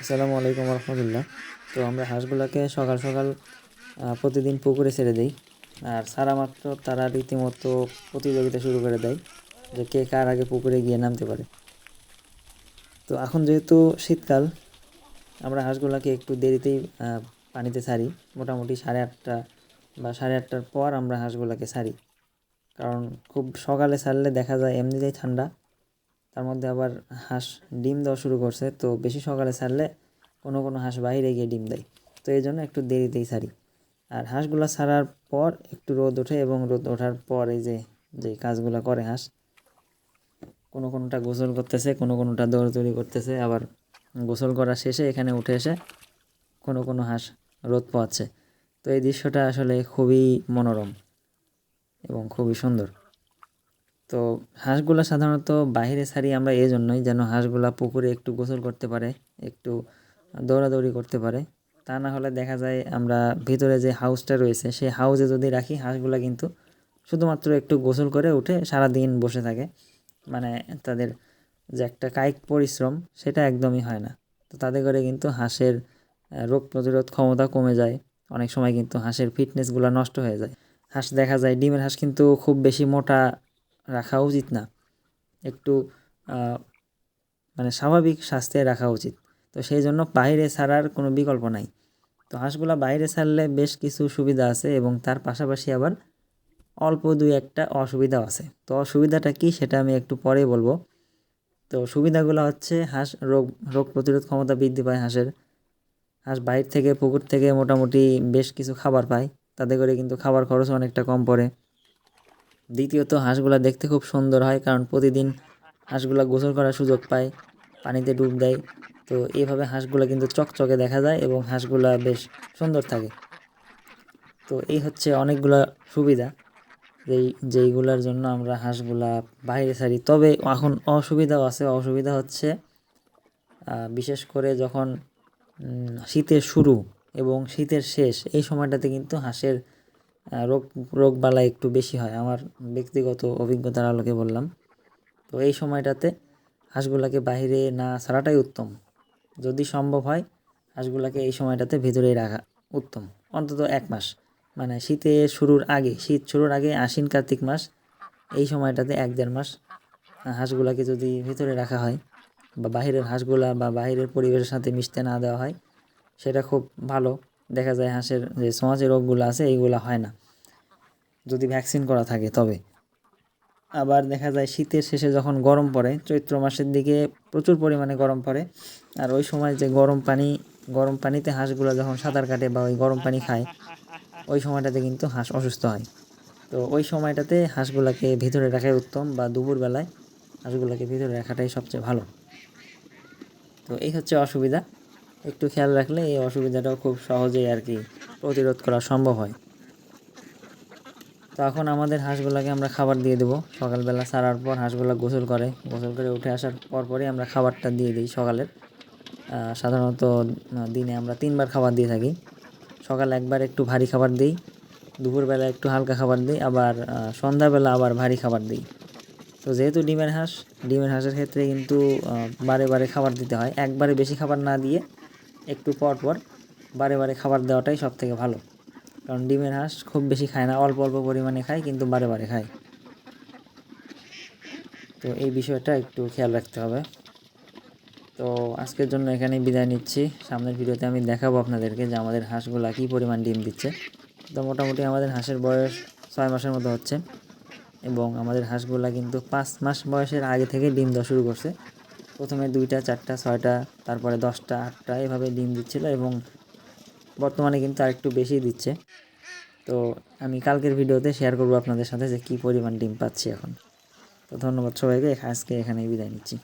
আসসালামু আলাইকুম রহমতুল্লাহ। তো আমরা হাঁসগুলোকে সকাল সকাল প্রতিদিন পুকুরে ছেড়ে দিই। আর সারা মাত্র তারা রীতিমতো প্রতিযোগিতা শুরু করে দেয় যে কে কার আগে পুকুরে গিয়ে নামতে পারে। তো এখন যেহেতু শীতকাল, আমরা হাঁসগুলোকে একটু দেরিতেই পানিতে ছাড়ি। মোটামুটি সাড়ে আটটা বা সাড়ে আটটার পর আমরা হাঁসগুলোকে ছাড়ি। কারণ খুব সকালে ছাড়লে দেখা যায় এমনিতেই ঠান্ডা। তার মধ্যে আবার হাঁস ডিম দেওয়া শুরু করছে। তো বেশি সকালে ছাড়লে কোনো কোনো হাঁস বাইরে গিয়ে ডিম দেয়। তো এই জন্য একটু দেরিতেই ছাড়ি। আর হাঁসগুলো ছাড়ার পর একটু রোদ ওঠে এবং রোদ ওঠার পর এই যে যে কাজগুলো করে হাঁস, কোনো কোনোটা গোসল করতেছে, কোনো কোনোটা দৌড়দৌড়ি করতেছে, আবার গোসল করা শেষে এখানে উঠে এসে কোনো কোনো হাঁস রোদ পাচ্ছে তো এই দৃশ্যটা আসলে খুবই মনোরম এবং খুবই সুন্দর। তো হাঁসগুলা সাধারণত বাইরে ছাড়ি আমরা এই জন্যই যেন হাঁসগুলা পুকুরে একটু গোসল করতে পারে, একটু দৌড়াদৌড়ি করতে পারে। তা না হলে দেখা যায় আমরা ভিতরে যে হাউসটা রয়েছে, সেই হাউসে যদি রাখি হাঁসগুলা কিন্তু শুধুমাত্র একটু গোসল করে উঠে সারা দিন বসে থাকে। মানে তাদের যে একটা কায়িক পরিশ্রম, সেটা একদমই হয় না। তো তাতে করে কিন্তু হাঁসের রোগ প্রতিরোধ ক্ষমতা কমে যায়। অনেক সময় কিন্তু হাঁসের ফিটনেসগুলো নষ্ট হয়ে যায়। হাঁস দেখা যায়, ডিমের হাঁস কিন্তু খুব বেশি মোটা রাখা উচিত না। একটু মানে স্বাভাবিক স্বাস্থ্যে রাখা উচিত। তো সেই জন্য বাইরে ছাড়ার কোনো বিকল্প নাই। তো হাঁসগুলা বাইরে ছাড়লে বেশ কিছু সুবিধা আছে এবং তার পাশাপাশি আবার অল্প দুই একটা অসুবিধাও আছে। তো অসুবিধাটা কি সেটা আমি একটু পরে বলব। তো সুবিধাগুলো হচ্ছে হাঁস রোগ রোগ প্রতিরোধ ক্ষমতা বৃদ্ধি পায় হাঁসের। হাঁস বাইর থেকে পুকুর থেকে মোটামুটি বেশ কিছু খাবার পায়। তাতে করে কিন্তু খাবার খরচ অনেকটা কম পড়ে। দ্বিতীয়ত হাঁসগুলা দেখতে খুব সুন্দর হয়, কারণ প্রতিদিন হাঁসগুলা গোসল করার সুযোগ পায়, পানিতে ডুব দেয়। তো এইভাবে হাঁসগুলা কিন্তু চকচকে দেখা যায় এবং হাঁসগুলা বেশ সুন্দর থাকে। তো এই হচ্ছে অনেকগুলা সুবিধা, যেই, যেইগুলার জন্য আমরা হাঁসগুলা বাইরে ছাড়ি। তবে এখন অসুবিধাও আছে। অসুবিধা হচ্ছে বিশেষ করে যখন শীতের শুরু এবং শীতের শেষ, এই সময়টাতে কিন্তু হাঁসের রোগ রোগ বালাই একটু বেশি হয়। আমার ব্যক্তিগত অভিজ্ঞতার আলোকে বললাম। তো এই সময়টাতে হাঁসগুলাকে বাইরে না ছাড়াটাই উত্তম। যদি সম্ভব হয়, হাঁসগুলাকে এই সময়টাতে ভিতরেই রাখা উত্তম। অন্তত এক মাস। মানে শীতের শুরুর আগে, শীত শুরুর আগে আশ্বিন কার্তিক মাস, এই সময়টাতে এক দেড় মাস হাঁসগুলাকে যদি ভিতরে রাখা হয় বা বাইরের হাঁসগুলা বা বাইরের পরিবেশের সাথে মিশতে না দেওয়া হয়, সেটা খুব ভালো। দেখা যায় হাঁসের যে সমাজের রোগগুলো আছে, এইগুলো হয় না। যদি ভ্যাকসিন করা থাকে তবে। আবার দেখা যায় শীতের শেষে যখন গরম পড়ে, চৈত্র মাসের দিকে প্রচুর পরিমাণে গরম পড়ে। আর ওই সময় যে গরম পানি, গরম পানিতে হাঁসগুলো যখন সাঁতার কাটে বা ওই গরম পানি খায়, ওই সময়টাতে কিন্তু হাঁস অসুস্থ হয়। তো ওই সময়টাতে হাঁসগুলোকে ভিতরে রাখাই উত্তম বা দুপুরবেলায় হাঁসগুলোকে ভিতরে রাখাটাই সবচেয়ে ভালো। তো এই হচ্ছে অসুবিধা। একটু খেয়াল রাখলে এই অসুবিধাটাও খুব সহজেই আর কি প্রতিরোধ করা সম্ভব হয়। তো এখন আমাদের হাঁসগুলাকে আমরা খাবার দিয়ে দেবো। সকালবেলা সারার পর হাঁসগুলা গোসল করে। গোসল করে উঠে আসার পর পরই আমরা খাবারটা দিয়ে দিই সকালের। সাধারণত দিনে আমরা তিনবার খাবার দিয়ে থাকি। সকালে একবার একটু ভারী খাবার দিই, দুপুরবেলা একটু হালকা খাবার দিই, আবার সন্ধ্যাবেলা আবার ভারী খাবার দিই। তো যেহেতু ডিমের হাঁস, ডিমের হাঁসের ক্ষেত্রে কিন্তু বারে বারে খাবার দিতে হয়। একবারে বেশি খাবার না দিয়ে একটু পর পর বারে বারে খাবার দেওয়াটাই সব থেকে ভালো। কারণ ডিমের হাঁস খুব বেশি খায় না, অল্প অল্প পরিমাণে খায়, কিন্তু বারে বারে খায়। তো এই বিষয়টা একটু খেয়াল রাখতে হবে। তো আজকের জন্য এখানে বিদায় নিচ্ছি। সামনের ভিডিওতে আমি দেখাবো আপনাদেরকে যে আমাদের হাঁসগুলা কী পরিমাণ ডিম দিচ্ছে। তো মোটামুটি আমাদের হাঁসের বয়স ছয় মাসের মতো হচ্ছে এবং আমাদের হাঁসগুলা কিন্তু পাঁচ মাস বয়সের আগে থেকে ডিম দেওয়া শুরু করছে। প্রথমে দুইটা, চারটা, ছয়টা, তারপরে দশটা, আটটা এভাবে ডিম দিচ্ছিল এবং বর্তমানে কিন্তু আর একটু বেশি দিচ্ছে। তো আমি কালকের ভিডিওতে শেয়ার করব আপনাদের সাথে যে কী পরিমাণ ডিম পাচ্ছি এখন। তো ধন্যবাদ সবাইকে, আজকে এখানে বিদায় নিচ্ছি।